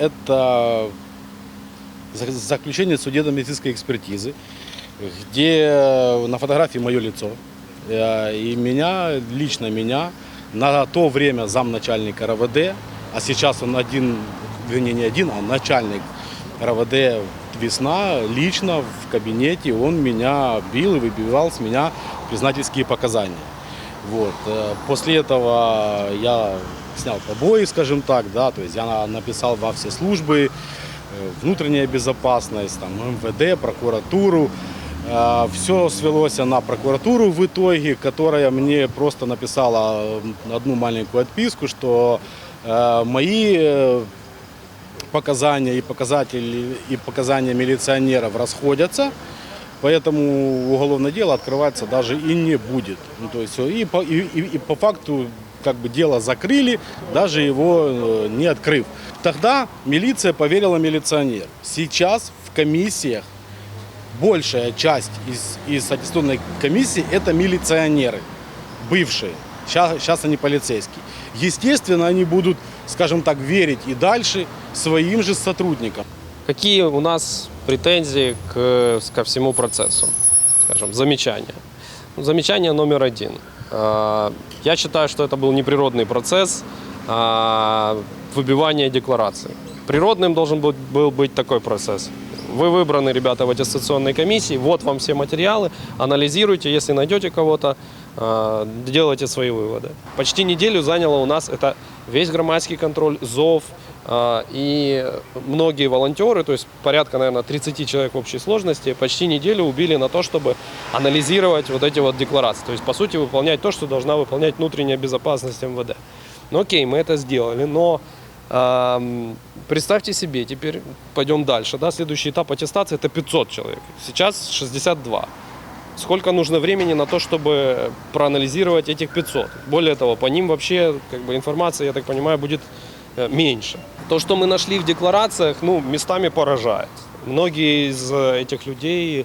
это за- заключение судебно-медицинской экспертизы, где на фотографии мое лицо. Э, И меня, лично меня, на то время замначальника РВД, а сейчас он один, вернее не один, а начальник РВД весна, лично в кабинете он меня бил и выбивал с меня признательские показания. Вот. э, После этого я снял побои, скажем так, да, то есть я на- написал во все службы, э, внутренняя безопасность, там, МВД, прокуратуру. Все свелось на прокуратуру в итоге, которая мне просто написала э, одну маленькую отписку, что э, мои э, показания и показатели и показания милиционеров расходятся, поэтому уголовное дело открываться даже и не будет. Ну, то есть и по, и, и- и по факту как бы дело закрыли, даже его э, не открыв. Тогда милиция поверила милиционеру. Сейчас в комиссиях большая часть из, из аттестационной комиссии это милиционеры, бывшие. Сейчас, сейчас они полицейские. Естественно, они будут, скажем так, верить и дальше своим же сотрудникам. Какие у нас претензии к, ко всему процессу? Скажем, замечания. Ну, Замечание номер один. Э, Я считаю, что это был неприродный процесс э, выбивания деклараций. Природным должен был быть такой процесс. Вы выбраны, ребята, в аттестационной комиссии, вот вам все материалы, анализируйте, если найдете кого-то, э, делайте свои выводы. Почти неделю заняло у нас это весь громадский контроль, ЗОВ, а, И многие волонтеры, то есть порядка, наверное, 30 человек в общей сложности, почти неделю убили на то, чтобы анализировать вот эти вот декларации. То есть, по сути, выполнять то, что должна выполнять внутренняя безопасность МВД. Ну окей, мы это сделали, но ам, представьте себе, теперь пойдем дальше. Да, следующий этап аттестации это 500 человек. Сейчас 62. Сколько нужно времени на то, чтобы проанализировать этих 500? Более того, по ним вообще как бы, информация, я так понимаю, будет э, меньше. То, что мы нашли в декларациях, ну, местами поражает. Многие из э, этих людей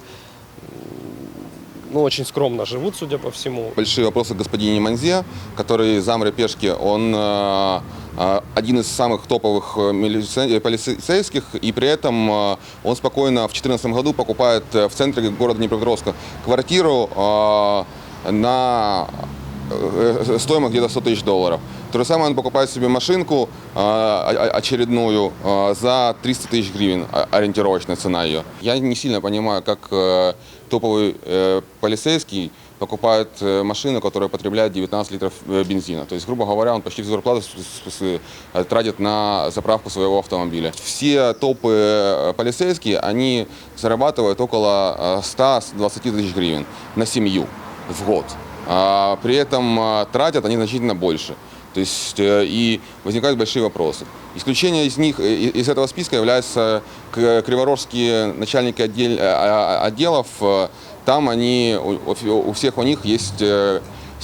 ну, очень скромно живут, судя по всему. Большие вопросы к господине Манзе, который зам Пешки, он э, э, один из самых топовых э, полицейских, и при этом он спокойно в 2014 году покупает в центре города Днепропетровска квартиру на стоимость где-то 100 тысяч долларов. То же самое он покупает себе машинку о- очередную э, за 300 тысяч гривен, о- ориентировочная цена ее. Я не сильно понимаю, как э, топовый э, полицейский покупает э, машину, которая потребляет 19 литров бензина. То есть, грубо говоря, он почти всю зарплату тратит на заправку своего автомобиля. Все топы полицейские, они зарабатывают около э, 120 тысяч гривен на семью в год. А при этом тратят они значительно больше. То есть э, и возникают большие вопросы. Исключение из них, э, из этого списка являются криворожские начальники отдел- э, а- отделов. Э, Там они, у- всех у них есть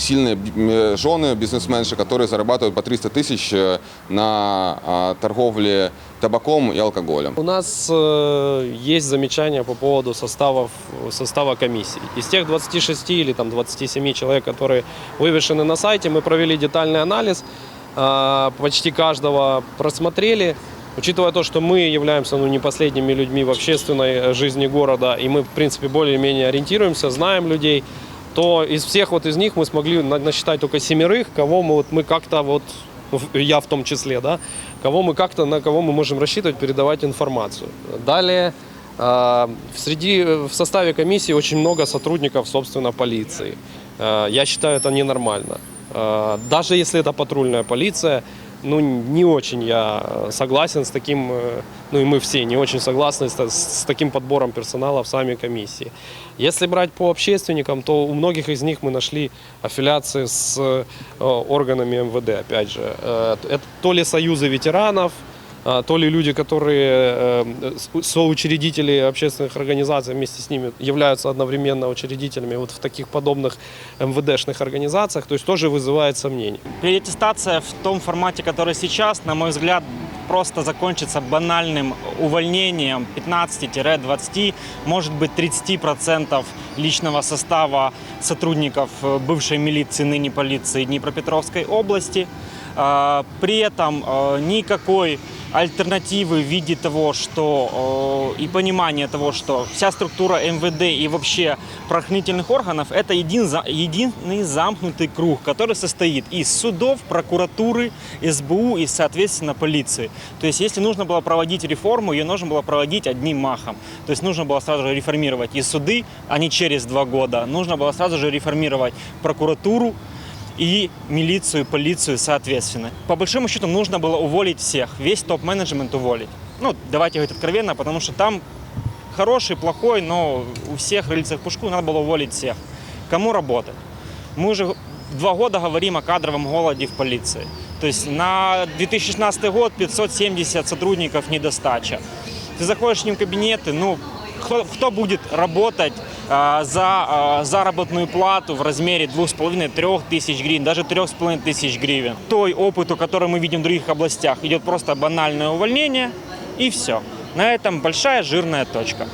сильные б- жены, бизнесменши, которые зарабатывают по 300 тысяч э, на а, торговле табаком и алкоголем. У нас э, есть замечания по поводу составов, состава комиссий. Из тех 26 или там, 27 человек, которые вывешены на сайте, мы провели детальный анализ, э, почти каждого просмотрели. Учитывая то, что мы являемся ну, не последними людьми в общественной э, жизни города, и мы, в принципе, более-менее ориентируемся, знаем людей, то из всех вот из них мы смогли на- насчитать только семерых, кого мы, вот, мы как-то вот, я в том числе, да, кого мы как-то, на кого мы можем рассчитывать, передавать информацию. Далее, э, среди, в составе комиссии очень много сотрудников, собственно, полиции. Э, я считаю, это ненормально. Э, даже если это патрульная полиция, ну, не очень я согласен с таким, э, ну и мы все не очень согласны с, с таким подбором персонала в сами комиссии. Если брать по общественникам, то у многих из них мы нашли аффилиации с э, органами МВД, опять же. Э, Это то ли союзы ветеранов, то ли люди, которые э, с- соучредители общественных организаций вместе с ними являются одновременно учредителями вот в таких подобных МВДшных организациях, то есть тоже вызывает сомнения. Переаттестация в том формате, который сейчас, на мой взгляд, просто закончится банальным увольнением 15-20, может быть 30% личного состава сотрудников э, бывшей милиции, ныне полиции Днепропетровской области. А, При этом э, никакой альтернативы в виде того, что э, и понимание того, что вся структура МВД и вообще правоохранительных органов это един, единый замкнутый круг, который состоит из судов, прокуратуры, СБУ и, соответственно, полиции. То есть, если нужно было проводить реформу, ее нужно было проводить одним махом. То есть, нужно было сразу же реформировать и суды, а не через два года. Нужно было сразу же реформировать прокуратуру, и милицию, полицию, соответственно. По большому счету нужно было уволить всех, весь топ-менеджмент уволить. Ну, давайте говорить откровенно, потому что там хороший, плохой, но у всех рыльца в пушку надо было уволить всех. Кому работать? Мы уже два года говорим о кадровом голоде в полиции. То есть на 2016 год 570 сотрудников недостача. Ты заходишь к ним в кабинеты, ну, кто, кто будет работать а, за а, заработную плату в размере 2,5-3 тысяч гривен, даже 3,5 тысяч гривен. Той опыту, который мы видим в других областях, идет просто банальное увольнение и все. На этом большая жирная точка.